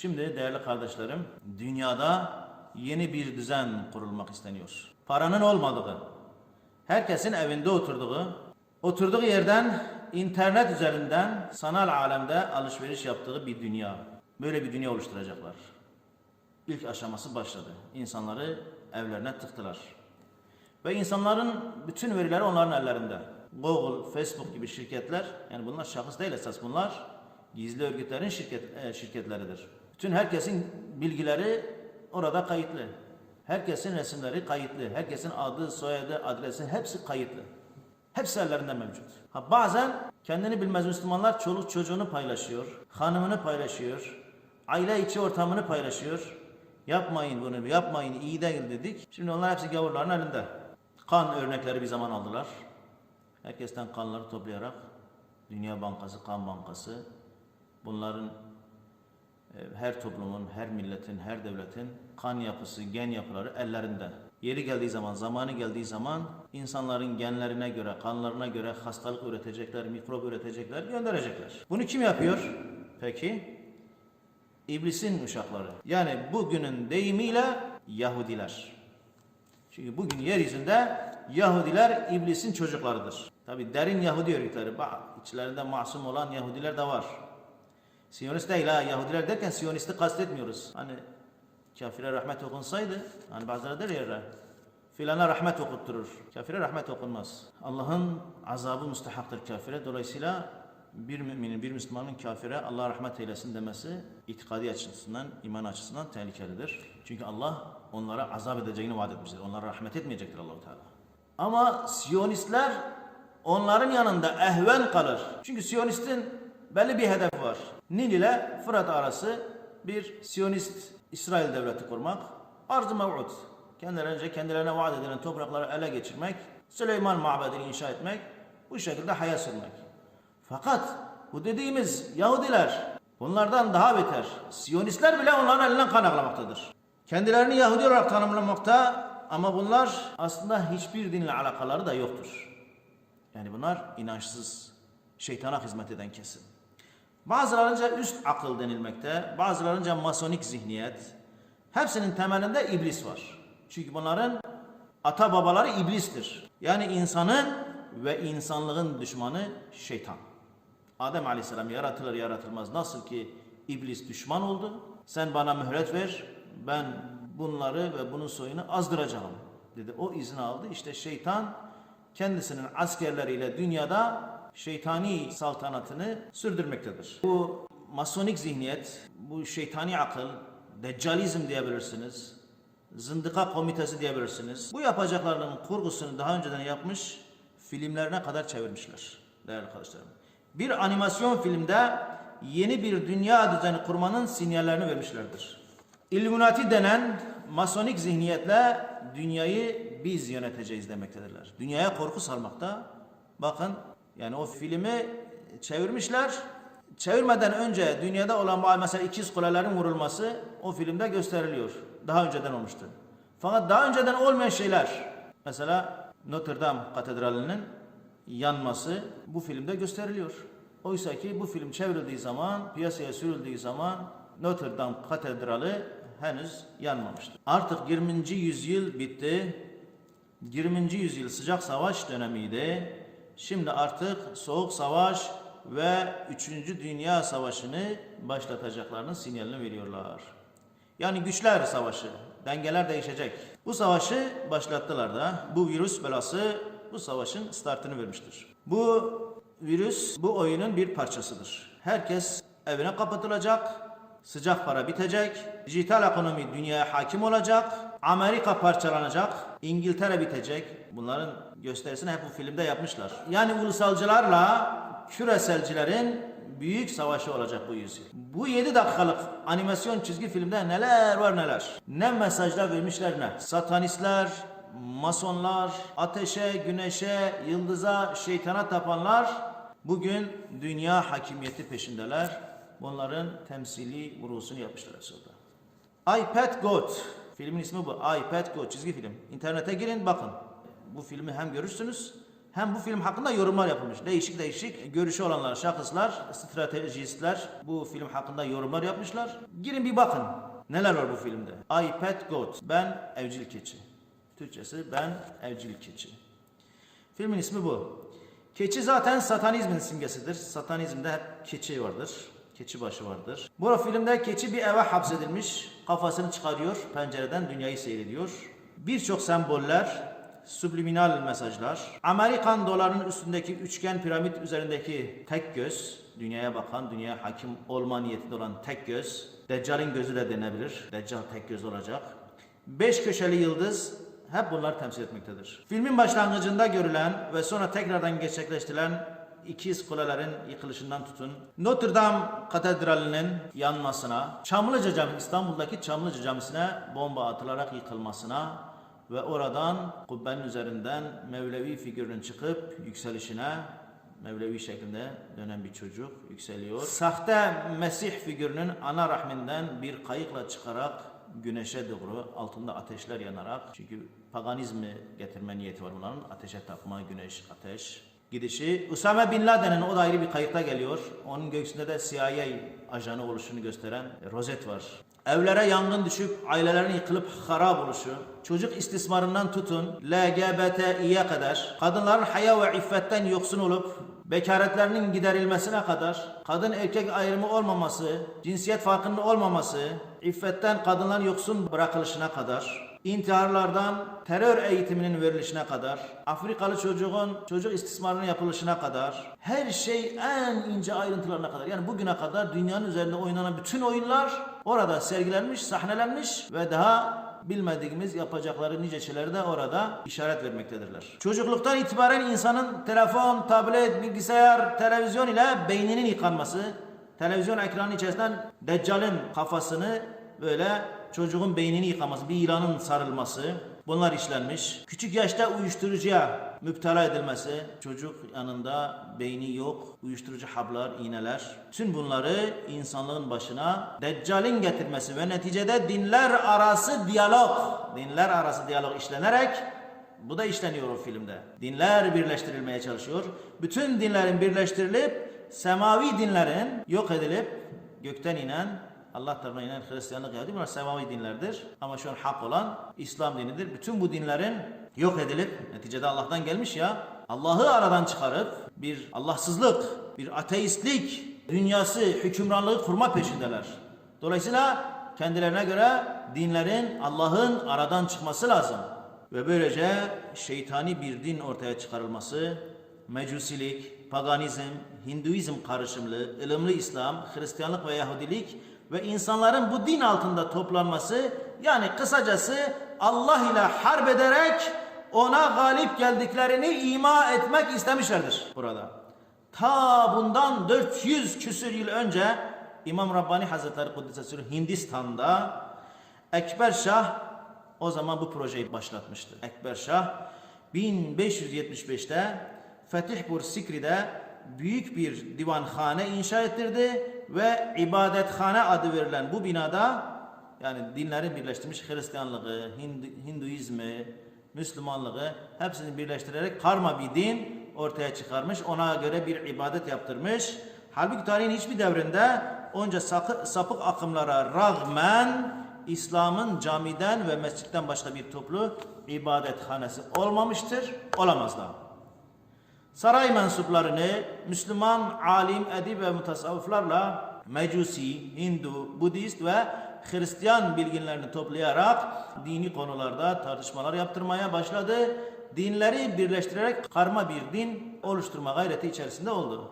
Şimdi değerli kardeşlerim, dünyada yeni bir düzen kurulmak isteniyor. Paranın olmadığı, herkesin evinde oturduğu, oturduğu yerden internet üzerinden sanal alemde alışveriş yaptığı bir dünya. Böyle bir dünya oluşturacaklar. İlk aşaması başladı. İnsanları evlerine tıktılar. Ve insanların bütün verileri onların ellerinde. Google, Facebook gibi şirketler, yani bunlar şahıs değil esas bunlar, gizli örgütlerin şirket, e, şirketleridir. Bütün herkesin bilgileri orada kayıtlı. Herkesin resimleri kayıtlı. Herkesin adı, soyadı, adresi hepsi kayıtlı. Hepsi ellerinde mevcut. Ha bazen kendini bilmez Müslümanlar çoluk çocuğunu paylaşıyor, hanımını paylaşıyor, aile içi ortamını paylaşıyor. Yapmayın bunu, yapmayın, iyi değil dedik. Şimdi onlar hepsi gavurların elinde. Kan örnekleri bir zaman aldılar. Herkesten kanları toplayarak Dünya Bankası, Kan Bankası bunların her toplumun, her milletin, her devletin kan yapısı, gen yapıları ellerinde. Yeri geldiği zaman, zamanı geldiği zaman insanların genlerine göre, kanlarına göre hastalık üretecekler, mikrop üretecekler, gönderecekler. Bunu kim yapıyor? Peki? İblisin uşakları. Yani bugünün deyimiyle Yahudiler. Çünkü bugün yeryüzünde Yahudiler iblisin çocuklarıdır. Tabi derin Yahudi örgütleri, içlerinde masum olan Yahudiler de var. Siyonist değil ha, Yahudiler derken Siyonist'i kastetmiyoruz. Hani kafire rahmet okunsaydı, hani bazıları der ya, filana rahmet okutturur. Kafire rahmet okunmaz. Allah'ın azabı müstehaktır kafire. Dolayısıyla bir müminin, bir Müslümanın kafire Allah rahmet eylesin demesi itikadi açısından, iman açısından tehlikelidir. Çünkü Allah onlara azap edeceğini vaat etmiştir. Onlara rahmet etmeyecektir Allahu Teala. Ama Siyonistler onların yanında ehven kalır. Çünkü Siyonistin belli bir hedefi var. Nil ile Fırat arası bir Siyonist İsrail devleti kurmak. Arz-ı mev'ud. Kendilerince kendilerine vaat edilen toprakları ele geçirmek, Süleyman mabedini inşa etmek, bu şekilde hayat sürmek. Fakat bu dediğimiz Yahudiler bunlardan daha beter. Siyonistler bile onların elinden kan ağlamaktadır. Kendilerini Yahudi olarak tanımlamakta ama bunlar aslında hiçbir dinle alakaları da yoktur. Yani bunlar inançsız, şeytana hizmet eden kesim. Bazılarınca üst akıl denilmekte, bazılarınca masonik zihniyet. Hepsinin temelinde iblis var. Çünkü bunların ata babaları iblistir. Yani insanın ve insanlığın düşmanı şeytan. Adem Aleyhisselam yaratılır yaratılmaz nasıl ki iblis düşman oldu. Sen bana mühlet ver, ben bunları ve bunun soyunu azdıracağım dedi. O izni aldı. İşte şeytan kendisinin askerleriyle dünyada şeytani saltanatını sürdürmektedir. Bu masonik zihniyet, bu şeytani akıl, deccalizm diyebilirsiniz, zındıka komitesi diyebilirsiniz. Bu yapacaklarının kurgusunu daha önceden yapmış, filmlerine kadar çevirmişler değerli arkadaşlarım. Bir animasyon filmde yeni bir dünya düzeni kurmanın sinyallerini vermişlerdir. Illuminati denen masonik zihniyetle dünyayı biz yöneteceğiz demektedirler. Dünyaya korku salmakta. Bakın yani o filmi çevirmişler. Çevirmeden önce dünyada olan mesela ikiz kulelerin vurulması o filmde gösteriliyor. Daha önceden olmuştu. Fakat daha önceden olmayan şeyler mesela Notre Dame Katedrali'nin yanması bu filmde gösteriliyor. Oysa ki bu film çevrildiği zaman, piyasaya sürüldüğü zaman Notre Dame Katedrali henüz yanmamıştı. Artık 20. yüzyıl bitti. 20. yüzyıl sıcak savaş dönemiydi. Şimdi artık soğuk savaş ve 3. Dünya Savaşı'nı başlatacaklarının sinyalini veriyorlar. Yani güçler savaşı, dengeler değişecek. Bu savaşı başlattılar da bu virüs belası bu savaşın startını vermiştir. Bu virüs bu oyunun bir parçasıdır. Herkes evine kapatılacak, sıcak para bitecek, dijital ekonomi dünyaya hakim olacak, Amerika parçalanacak, İngiltere bitecek. Bunların gösterisini hep bu filmde yapmışlar. Yani ulusalcılarla küreselcilerin büyük savaşı olacak bu yüzyıl. Bu 7 dakikalık animasyon çizgi filmde neler var neler. Ne mesajlar vermişler ne. Satanistler, masonlar, ateşe, güneşe, yıldıza, şeytana tapanlar bugün dünya hakimiyeti peşindeler. Bunların temsili vurusunu yapmışlar aslında. iPad Goat. Filmin ismi bu. iPad Goat çizgi film. İnternete girin bakın. Bu filmi hem görürsünüz hem bu film hakkında yorumlar yapılmış. Değişik değişik görüşü olanlar, şahıslar, stratejistler bu film hakkında yorumlar yapmışlar. Girin bir bakın. Neler var bu filmde? I Pet Goat. Ben evcil keçi. Türkçesi ben evcil keçi. Filmin ismi bu. Keçi zaten satanizmin simgesidir. Satanizmde hep keçi vardır. Keçi başı vardır. Bu filmde keçi bir eve hapsedilmiş. Kafasını çıkarıyor. Pencereden dünyayı seyrediyor. Birçok semboller, subliminal mesajlar. Amerikan dolarının üstündeki üçgen piramit üzerindeki tek göz, dünyaya bakan, dünyaya hakim olma niyetinde olan tek göz. Deccal'in gözü de denebilir. Deccal tek göz olacak. Beş köşeli yıldız hep bunlar temsil etmektedir. Filmin başlangıcında görülen ve sonra tekrardan gerçekleştirilen ikiz kulelerin yıkılışından tutun, Notre Dame Katedrali'nin yanmasına, Çamlıca Cami, İstanbul'daki Çamlıca Camisi'ne bomba atılarak yıkılmasına ve oradan kubbenin üzerinden Mevlevi figürünün çıkıp yükselişine Mevlevi şeklinde dönen bir çocuk yükseliyor. Sahte Mesih figürünün ana rahminden bir kayıkla çıkarak güneşe doğru altında ateşler yanarak çünkü paganizmi getirme niyeti var bunların. Ateşe tapma, güneş, ateş. Gidişi. Usame Bin Laden'in o da ayrı bir kayıkta geliyor. Onun göğsünde de CIA ajanı oluşunu gösteren rozet var. Evlere yangın düşüp ailelerin yıkılıp harap oluşu, çocuk istismarından tutun LGBTİ'ye kadar, kadınların haya ve iffetten yoksun olup bekaretlerinin giderilmesine kadar, kadın erkek ayrımı olmaması, cinsiyet farkının olmaması, iffetten kadınların yoksun bırakılışına kadar, intiharlardan terör eğitiminin verilişine kadar, Afrikalı çocuğun çocuk istismarının yapılışına kadar, her şey en ince ayrıntılarına kadar. Yani bugüne kadar dünyanın üzerinde oynanan bütün oyunlar orada sergilenmiş, sahnelenmiş ve daha bilmediğimiz yapacakları nice şeyleri de orada işaret vermektedirler. Çocukluktan itibaren insanın telefon, tablet, bilgisayar, televizyon ile beyninin yıkanması, televizyon ekranı içerisinden Deccal'in kafasını böyle çocuğun beynini yıkaması, bir yılanın sarılması bunlar işlenmiş. Küçük yaşta uyuşturucuya müptela edilmesi, çocuk yanında beyni yok, uyuşturucu haplar, iğneler. Tüm bunları insanlığın başına Deccal'in getirmesi ve neticede dinler arası diyalog, dinler arası diyalog işlenerek bu da işleniyor o filmde. Dinler birleştirilmeye çalışıyor. Bütün dinlerin birleştirilip semavi dinlerin yok edilip gökten inen Allah tarafından Hristiyanlık Yahudi bunlar semavi dinlerdir. Ama şu an hak olan İslam dinidir. Bütün bu dinlerin yok edilip neticede Allah'tan gelmiş ya Allah'ı aradan çıkarıp bir Allahsızlık, bir ateistlik dünyası, hükümranlığı kurma peşindeler. Dolayısıyla kendilerine göre dinlerin Allah'ın aradan çıkması lazım. Ve böylece şeytani bir din ortaya çıkarılması, mecusilik, paganizm, Hinduizm karışımlı, ılımlı İslam, Hristiyanlık ve Yahudilik ve insanların bu din altında toplanması yani kısacası Allah ile harp ederek ona galip geldiklerini ima etmek istemişlerdir burada. Ta bundan 400 küsür yıl önce İmam Rabbani Hazretleri Kuddisesi Hindistan'da Ekber Şah o zaman bu projeyi başlatmıştı. Ekber Şah 1575'te Fetihpur Sikri'de büyük bir divanhane inşa ettirdi ve ibadethane adı verilen bu binada yani dinlerin birleştirmiş Hristiyanlığı, Hindu, Hinduizmi, Müslümanlığı hepsini birleştirerek karma bir din ortaya çıkarmış. Ona göre bir ibadet yaptırmış. Halbuki tarihin hiçbir devrinde onca sapık akımlara rağmen İslam'ın camiden ve mescitten başka bir toplu ibadethanesi olmamıştır, olamaz da. Saray mensuplarını Müslüman alim, edip ve mutasavvıflarla Mecusi, Hindu, Budist ve Hristiyan bilginlerini toplayarak dini konularda tartışmalar yaptırmaya başladı. Dinleri birleştirerek karma bir din oluşturma gayreti içerisinde oldu.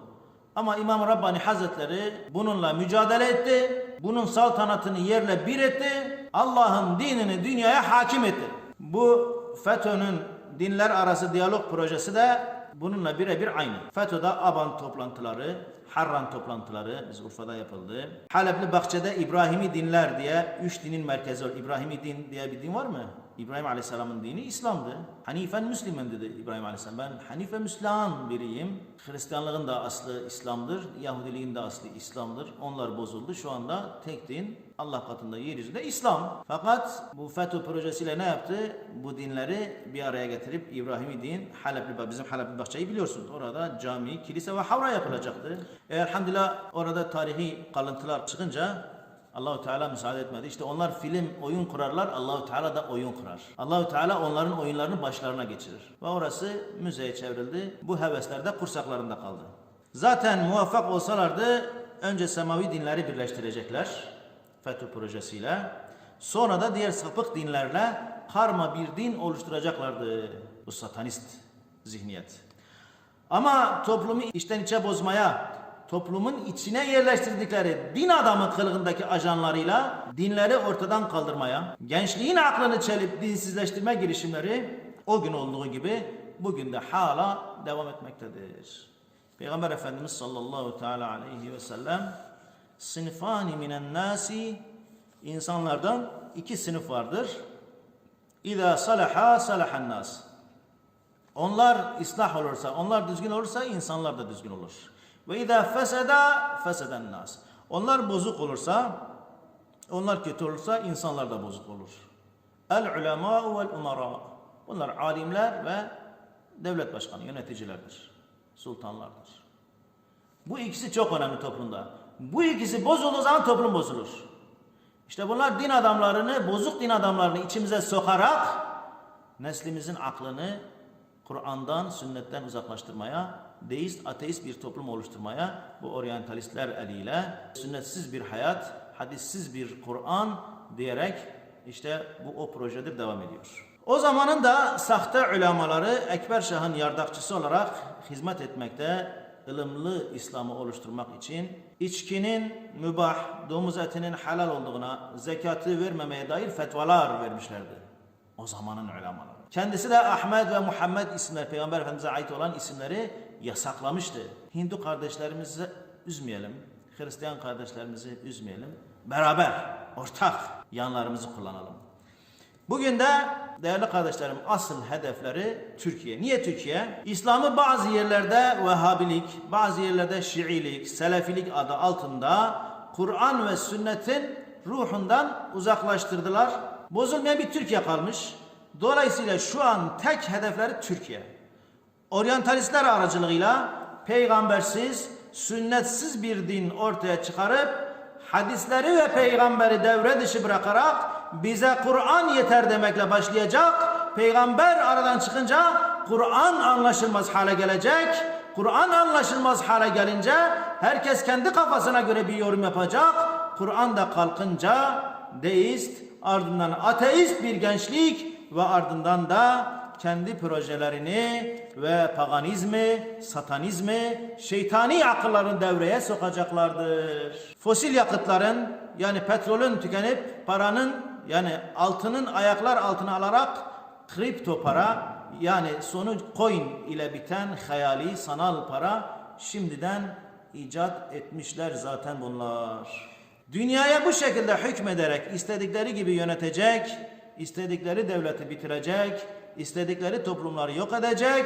Ama İmam Rabbani Hazretleri bununla mücadele etti. Bunun saltanatını yerle bir etti. Allah'ın dinini dünyaya hakim etti. Bu FETÖ'nün dinler arası diyalog projesi de bununla birebir aynı. FETÖ'de ABAN toplantıları, Harran toplantıları biz Urfa'da yapıldı. Halepli Bahçe'de İbrahimi dinler diye üç dinin merkezi. İbrahimi din diye bir din var mı? İbrahim Aleyhisselam'ın dini İslam'dı. Hanifen Müslüman dedi İbrahim Aleyhisselam. Ben Hanife Müslüman biriyim. Hristiyanlığın da aslı İslam'dır. Yahudiliğin de aslı İslam'dır. Onlar bozuldu. Şu anda tek din Allah katında yeryüzünde İslam. Fakat bu FETÖ projesiyle ne yaptı? Bu dinleri bir araya getirip İbrahimi din Halepli bizim Halepli Bahçe'yi biliyorsunuz. Orada cami, kilise ve havra yapılacaktı. Elhamdülillah orada tarihi kalıntılar çıkınca Allahu Teala müsaade etmedi. İşte onlar film, oyun kurarlar. Allahu Teala da oyun kurar. Allahu Teala onların oyunlarını başlarına geçirir. Ve orası müzeye çevrildi. Bu hevesler de kursaklarında kaldı. Zaten muvaffak olsalardı önce semavi dinleri birleştirecekler. FETÖ projesiyle. Sonra da diğer sapık dinlerle karma bir din oluşturacaklardı. Bu satanist zihniyet. Ama toplumu içten içe bozmaya, toplumun içine yerleştirdikleri din adamı kılığındaki ajanlarıyla dinleri ortadan kaldırmaya, gençliğin aklını çelip dinsizleştirme girişimleri o gün olduğu gibi bugün de hala devam etmektedir. Peygamber Efendimiz sallallahu teala aleyhi ve sellem sınıfani minen nasi insanlardan iki sınıf vardır. İza salaha salahan nas. Onlar ıslah olursa, onlar düzgün olursa insanlar da düzgün olur. Ve izâ feseda feseden nas. Onlar bozuk olursa, onlar kötü olursa insanlar da bozuk olur. El ulemâ vel umara. Bunlar alimler ve devlet başkanı, yöneticilerdir. Sultanlardır. Bu ikisi çok önemli toplumda. Bu ikisi bozulduğu zaman toplum bozulur. İşte bunlar din adamlarını, bozuk din adamlarını içimize sokarak neslimizin aklını Kur'an'dan, sünnetten uzaklaştırmaya, deist, ateist bir toplum oluşturmaya bu oryantalistler eliyle sünnetsiz bir hayat, hadissiz bir Kur'an diyerek işte bu o projedir devam ediyor. O zamanın da sahte ulemaları Ekber Şah'ın yardakçısı olarak hizmet etmekte, ılımlı İslam'ı oluşturmak için içkinin mübah, domuz etinin helal olduğuna, zekatı vermemeye dair fetvalar vermişlerdi. O zamanın ulemaları. Kendisi de Ahmet ve Muhammed isimler, Peygamber Efendimiz'e ait olan isimleri yasaklamıştı. Hindu kardeşlerimizi üzmeyelim, Hristiyan kardeşlerimizi üzmeyelim. Beraber, ortak yanlarımızı kullanalım. Bugün de değerli kardeşlerim asıl hedefleri Türkiye. Niye Türkiye? İslam'ı bazı yerlerde Vehhabilik, bazı yerlerde Şiilik, Selefilik adı altında Kur'an ve sünnetin ruhundan uzaklaştırdılar. Bozulmayan bir Türkiye kalmış. Dolayısıyla şu an tek hedefleri Türkiye. Oryantalistler aracılığıyla peygambersiz, sünnetsiz bir din ortaya çıkarıp hadisleri ve peygamberi devre dışı bırakarak bize Kur'an yeter demekle başlayacak. Peygamber aradan çıkınca Kur'an anlaşılmaz hale gelecek. Kur'an anlaşılmaz hale gelince herkes kendi kafasına göre bir yorum yapacak. Kur'an da kalkınca deist, ardından ateist bir gençlik ve ardından da kendi projelerini ve paganizmi, satanizmi, şeytani akılların devreye sokacaklardır. Fosil yakıtların yani petrolün tükenip paranın yani altının ayaklar altına alarak kripto para yani sonu coin ile biten hayali sanal para şimdiden icat etmişler zaten bunlar. Dünyaya bu şekilde hükmederek istedikleri gibi yönetecek, istedikleri devleti bitirecek, istedikleri toplumları yok edecek,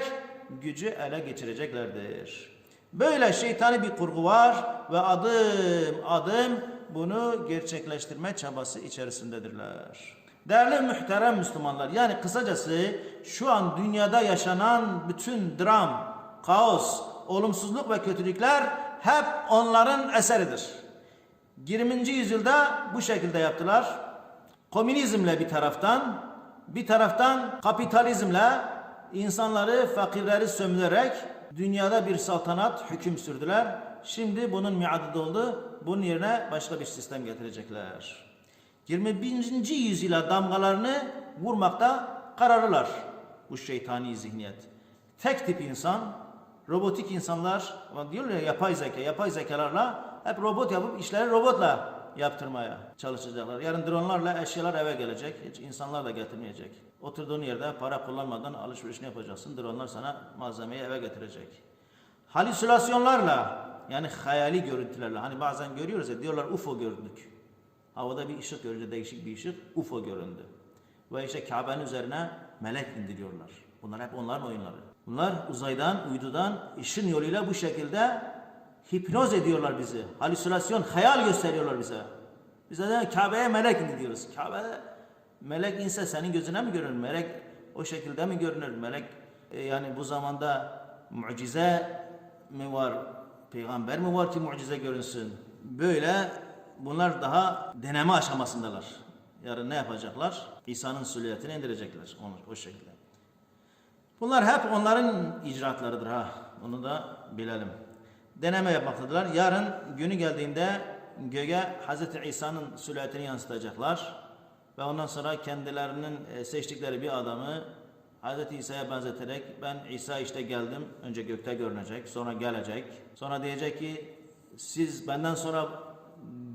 gücü ele geçireceklerdir. Böyle şeytani bir kurgu var ve adım adım bunu gerçekleştirme çabası içerisindedirler. Değerli muhterem Müslümanlar yani kısacası şu an dünyada yaşanan bütün dram, kaos, olumsuzluk ve kötülükler hep onların eseridir. 20. yüzyılda bu şekilde yaptılar. Komünizmle bir taraftan, bir taraftan kapitalizmle insanları, fakirleri sömürerek dünyada bir saltanat hüküm sürdüler. Şimdi bunun miadı doldu. Bunun yerine başka bir sistem getirecekler. 21. yüzyıla damgalarını vurmakta kararlılar bu şeytani zihniyet. Tek tip insan, robotik insanlar, diyorlar ya yapay zeka, yapay zekalarla hep robot yapıp işleri robotla yaptırmaya çalışacaklar. Yarın dronlarla eşyalar eve gelecek, hiç insanlar da getirmeyecek. Oturduğun yerde para kullanmadan alışverişini yapacaksın, dronlar sana malzemeyi eve getirecek. Halüsinasyonlarla, yani hayali görüntülerle, hani bazen görüyoruz ya diyorlar UFO gördük. Havada bir ışık görünce değişik bir ışık UFO göründü. Ve işte Kabe'nin üzerine melek indiriyorlar. Bunlar hep onların oyunları. Bunlar uzaydan, uydudan, ışın yoluyla bu şekilde hipnoz ediyorlar bizi. Halüsinasyon, hayal gösteriyorlar bize. Bize de Kabe'ye melek indi diyoruz. Kabe'de melek inse senin gözüne mi görünür? Melek o şekilde mi görünür? Melek e, yani bu zamanda mucize mi var? Peygamber mi var ki mucize görünsün? Böyle bunlar daha deneme aşamasındalar. Yarın ne yapacaklar? İsa'nın silüetini indirecekler. Onu, o şekilde. Bunlar hep onların icraatlarıdır ha. Bunu da bilelim. Deneme yapmaktadılar. Yarın günü geldiğinde göğe Hz. İsa'nın silüetini yansıtacaklar. Ve ondan sonra kendilerinin e, seçtikleri bir adamı Hz. İsa'ya benzeterek ben İsa işte geldim. Önce gökte görünecek. Sonra gelecek. Sonra diyecek ki siz benden sonra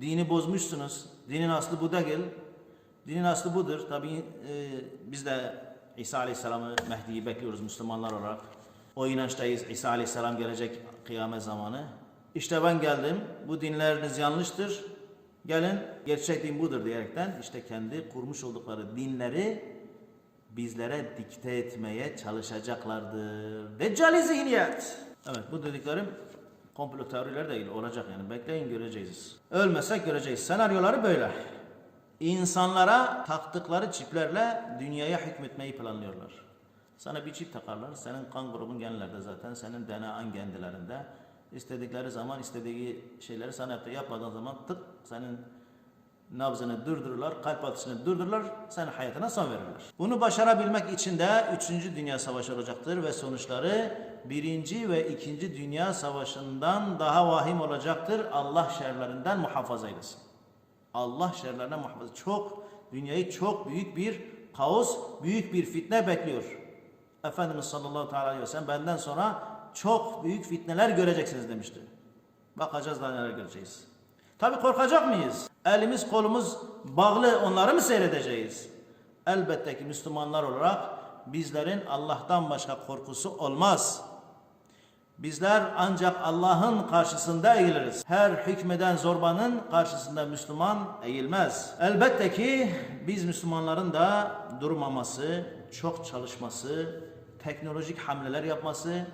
dini bozmuşsunuz. Dinin aslı bu değil. Dinin aslı budur. Tabi e, biz de İsa Aleyhisselam'ı Mehdi'yi bekliyoruz Müslümanlar olarak. O inançtayız. İsa Aleyhisselam gelecek kıyamet zamanı. İşte ben geldim. Bu dinleriniz yanlıştır. Gelin gerçek din budur diyerekten işte kendi kurmuş oldukları dinleri bizlere dikte etmeye çalışacaklardır. Deccali zihniyet. Evet bu dediklerim komplo teorileri değil olacak yani bekleyin göreceğiz. Ölmesek göreceğiz. Senaryoları böyle. İnsanlara taktıkları çiplerle dünyaya hükmetmeyi planlıyorlar. Sana bir çip takarlar. Senin kan grubun genlerde zaten. Senin DNA'n genlerinde. İstedikleri zaman istediği şeyleri sana yaptı. Yapmadığın zaman tık senin nabzını durdururlar, kalp atışını durdururlar, senin hayatına son verirler. Bunu başarabilmek için de 3. Dünya Savaşı olacaktır ve sonuçları 1. ve 2. Dünya Savaşı'ndan daha vahim olacaktır. Allah şerlerinden muhafaza eylesin. Allah şerlerine muhafaza. Çok, dünyayı çok büyük bir kaos, büyük bir fitne bekliyor. Efendimiz sallallahu aleyhi ve sellem benden sonra çok büyük fitneler göreceksiniz demişti. Bakacağız daha neler göreceğiz. Tabi korkacak mıyız? Elimiz kolumuz bağlı onları mı seyredeceğiz? Elbette ki Müslümanlar olarak bizlerin Allah'tan başka korkusu olmaz. Bizler ancak Allah'ın karşısında eğiliriz. Her hükmeden zorbanın karşısında Müslüman eğilmez. Elbette ki biz Müslümanların da durmaması, çok çalışması, teknolojik hamleler yapması,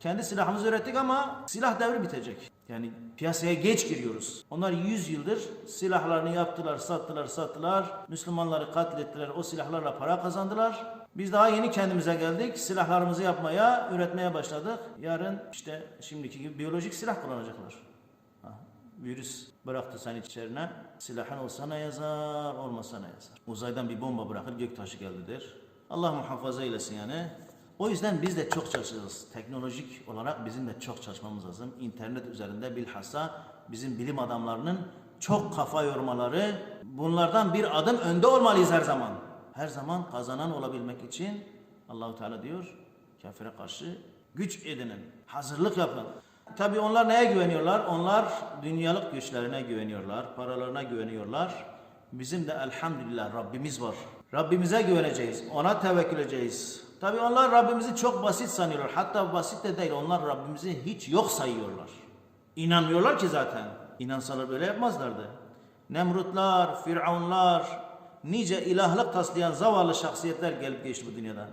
kendi silahımızı ürettik ama silah devri bitecek. Yani piyasaya geç giriyoruz. Onlar 100 yıldır silahlarını yaptılar, sattılar, sattılar. Müslümanları katlettiler, o silahlarla para kazandılar. Biz daha yeni kendimize geldik. Silahlarımızı yapmaya, üretmeye başladık. Yarın işte şimdiki gibi biyolojik silah kullanacaklar. Ha, virüs bıraktı sen içerine. Silahın olsa ne yazar, olmasa ne yazar. Uzaydan bir bomba bırakır, göktaşı geldi der. Allah muhafaza eylesin yani. O yüzden biz de çok çalışacağız. Teknolojik olarak bizim de çok çalışmamız lazım. İnternet üzerinde bilhassa bizim bilim adamlarının çok kafa yormaları, bunlardan bir adım önde olmalıyız her zaman. Her zaman kazanan olabilmek için Allahu Teala diyor, kafire karşı güç edinin, hazırlık yapın. Tabii onlar neye güveniyorlar? Onlar dünyalık güçlerine güveniyorlar, paralarına güveniyorlar. Bizim de elhamdülillah Rabbimiz var. Rabbimize güveneceğiz, ona tevekkül edeceğiz. Tabii onlar Rabbimizi çok basit sanıyorlar. Hatta basit de değil, onlar Rabbimizi hiç yok sayıyorlar. İnanmıyorlar ki zaten. İnansalar böyle yapmazlardı. Nemrutlar, Firavunlar, nice ilahlık taslayan zavallı şahsiyetler gelip geçti bu dünyadan.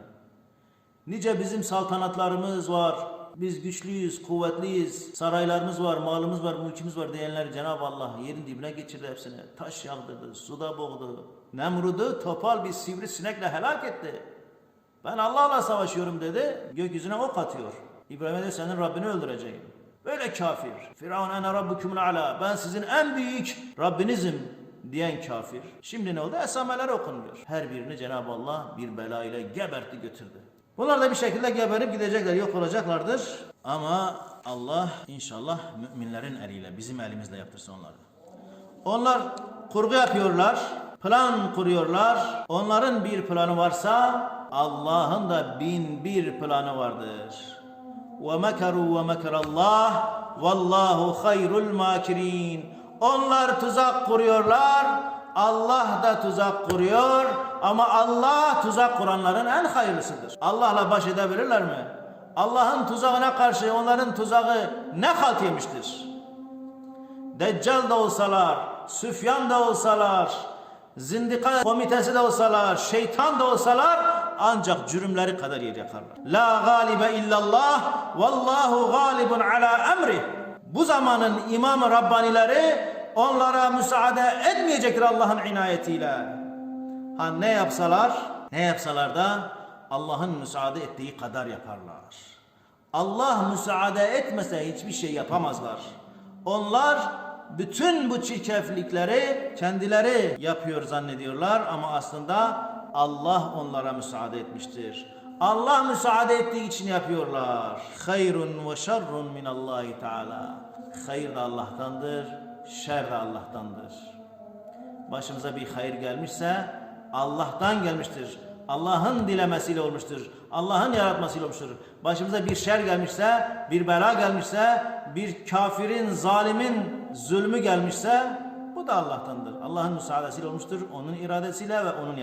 Nice bizim saltanatlarımız var. Biz güçlüyüz, kuvvetliyiz. Saraylarımız var, malımız var, mülkümüz var diyenler Cenab-ı Allah yerin dibine geçirdi hepsini. Taş yağdırdı, suda boğdu. Nemrud'u topal bir sivrisinekle helak etti. Ben Allah'la savaşıyorum dedi. Gökyüzüne ok atıyor. İbrahim'e de senin Rabbini öldüreceğim. Böyle kafir. Firavun ene rabbukumul ala. Ben sizin en büyük Rabbinizim diyen kafir. Şimdi ne oldu? Esameler okunmuyor. Her birini Cenab-ı Allah bir bela ile gebertti götürdü. Bunlar da bir şekilde geberip gidecekler, yok olacaklardır. Ama Allah inşallah müminlerin eliyle, bizim elimizle yaptırsın onları. Onlar kurgu yapıyorlar, plan kuruyorlar. Onların bir planı varsa Allah'ın da bin bir planı vardır. Ve mekaru ve mekerallah vallahu hayrul makirin. Onlar tuzak kuruyorlar. Allah da tuzak kuruyor ama Allah tuzak kuranların en hayırlısıdır. Allah'la baş edebilirler mi? Allah'ın tuzağına karşı onların tuzağı ne halt yemiştir? Deccal da olsalar, Süfyan da olsalar, zindika komitesi de olsalar, şeytan da olsalar ancak cürümleri kadar yer yakarlar. La galibe illallah vallahu galibun ala emri. Bu zamanın imam-ı Rabbanileri onlara müsaade etmeyecektir Allah'ın inayetiyle. Ha ne yapsalar, ne yapsalar da Allah'ın müsaade ettiği kadar yaparlar. Allah müsaade etmese hiçbir şey yapamazlar. Onlar bütün bu çirkeflikleri kendileri yapıyor zannediyorlar ama aslında Allah onlara müsaade etmiştir. Allah müsaade ettiği için yapıyorlar. Hayrun ve şerrun min Allahi Teala. Hayır da Allah'tandır, şer de Allah'tandır. Başımıza bir hayır gelmişse Allah'tan gelmiştir. Allah'ın dilemesiyle olmuştur. Allah'ın yaratmasıyla olmuştur. Başımıza bir şer gelmişse, bir bela gelmişse, bir kafirin, zalimin zulmü gelmişse bu da Allah'tandır. Allah'ın müsaadesiyle olmuştur. Onun iradesiyle ve onun yaratmasıyla.